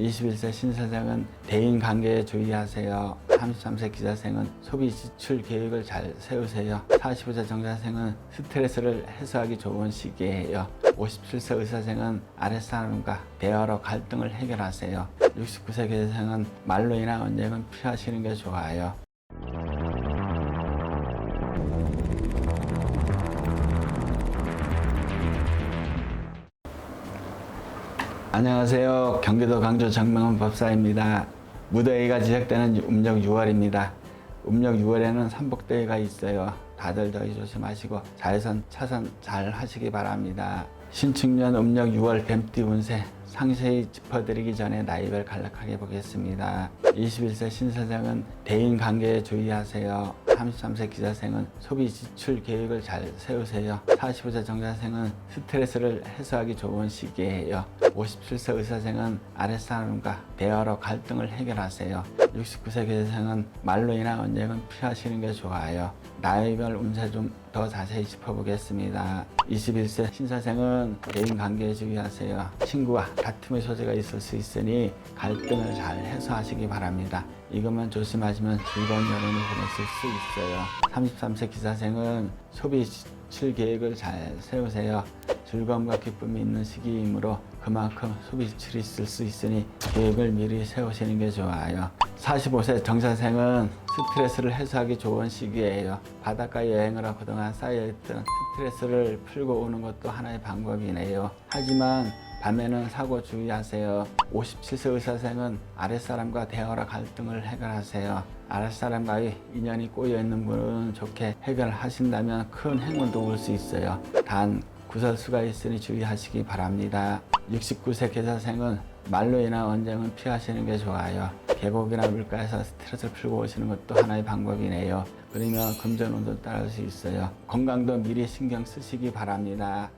21세 신사장은 대인 관계에 주의하세요. 33세 기자생은 소비 지출 계획을 잘 세우세요. 45세 정자생은 스트레스를 해소하기 좋은 시기예요. 57세 의사생은 아랫사람과 대화로 갈등을 해결하세요. 69세 계자생은 말로 인한 언쟁은 피하시는 게 좋아요. 안녕하세요. 경기도 강주 정명훈 법사입니다. 무더위가 지속되는 음력 6월입니다. 음력 6월에는 삼복대회가 있어요. 다들 더위 조심하시고 자외선 차선 잘 하시기 바랍니다. 신축년 음력 6월 뱀띠 운세 상세히 짚어드리기 전에 나이별 간략하게 보겠습니다. 21세 신사장은 대인 관계에 주의하세요. 33세 기자생은 소비 지출 계획을 잘 세우세요. 45세 정자생은 스트레스를 해소하기 좋은 시기예요. 57세 의사생은 아랫사람과 대화로 갈등을 해결하세요. 69세 계자생은 말로 인한 언쟁은 피하시는 게 좋아요. 나이별 운세 좀 더 자세히 짚어보겠습니다. 21세 신사생은 개인 관계에 주의하세요. 친구와 다툼의 소지가 있을 수 있으니 갈등을 잘 해소하시기 바랍니다. 이것만 조심하시면 즐거운 여름을 보내실 수 있어요. 33세 기사생은 소비 지출 계획을 잘 세우세요. 즐거움과 기쁨이 있는 시기이므로 그만큼 소비 지출이 있을 수 있으니 계획을 미리 세우시는 게 좋아요. 45세 정사생은 스트레스를 해소하기 좋은 시기예요. 바닷가 여행을 하고 그동안 쌓여있던 스트레스를 풀고 오는 것도 하나의 방법이네요. 하지만 밤에는 사고 주의하세요. 57세 의사생은 아랫사람과 대화로 갈등을 해결하세요. 아랫사람과의 인연이 꼬여있는 분은 좋게 해결하신다면 큰 행운도 올 수 있어요. 단 구설수가 있으니 주의하시기 바랍니다. 69세 계사생은 말로 인한 언쟁은 피하시는 게 좋아요. 계곡이나 물가에서 스트레스를 풀고 오시는 것도 하나의 방법이네요. 그러면 금전운도 따를 수 있어요. 건강도 미리 신경 쓰시기 바랍니다.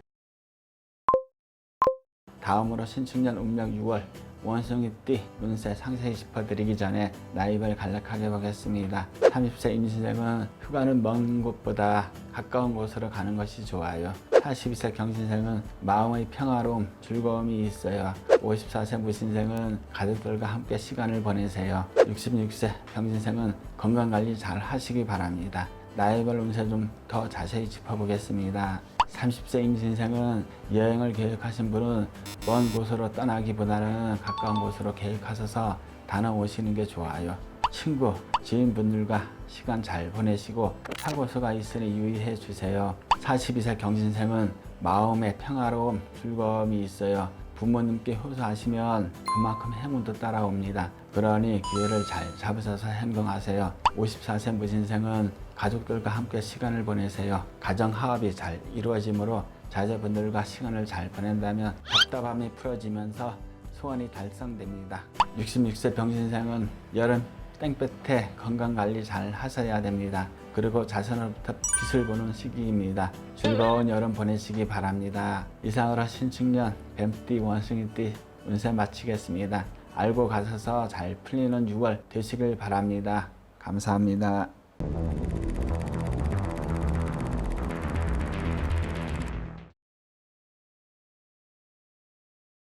다음으로 신축년 음력 6월 원숭이 띠 운세 상세히 짚어드리기 전에 나이별 간략하게 보겠습니다. 30세 임신생은 휴가는 먼 곳보다 가까운 곳으로 가는 것이 좋아요. 42세 경신생은 마음의 평화로움, 즐거움이 있어요. 54세 무신생은 가족들과 함께 시간을 보내세요. 66세 병신생은 건강관리 잘 하시기 바랍니다. 나이별 운세 좀 더 자세히 짚어보겠습니다. 30세 임신생은 여행을 계획하신 분은 먼 곳으로 떠나기보다는 가까운 곳으로 계획하셔서 다녀오시는 게 좋아요. 친구, 지인분들과 시간 잘 보내시고 사고수가 있으니 유의해 주세요. 42세 경신생은 마음의 평화로움, 즐거움이 있어요. 부모님께 효도하시면 그만큼 행운도 따라옵니다. 그러니 기회를 잘 잡으셔서 행동하세요. 54세 무신생은 가족들과 함께 시간을 보내세요. 가정 화합이 잘 이루어지므로 자제분들과 시간을 잘 보낸다면 답답함이 풀어지면서 소원이 달성됩니다. 66세 병신생은 여름 땡볕에 건강관리 잘 하셔야 됩니다. 그리고 자선으로부터 빛을 보는 시기입니다. 즐거운 여름 보내시기 바랍니다. 이상으로 신축년 뱀띠 원숭이띠 운세 마치겠습니다. 알고 가셔서 잘 풀리는 6월 되시길 바랍니다. 감사합니다.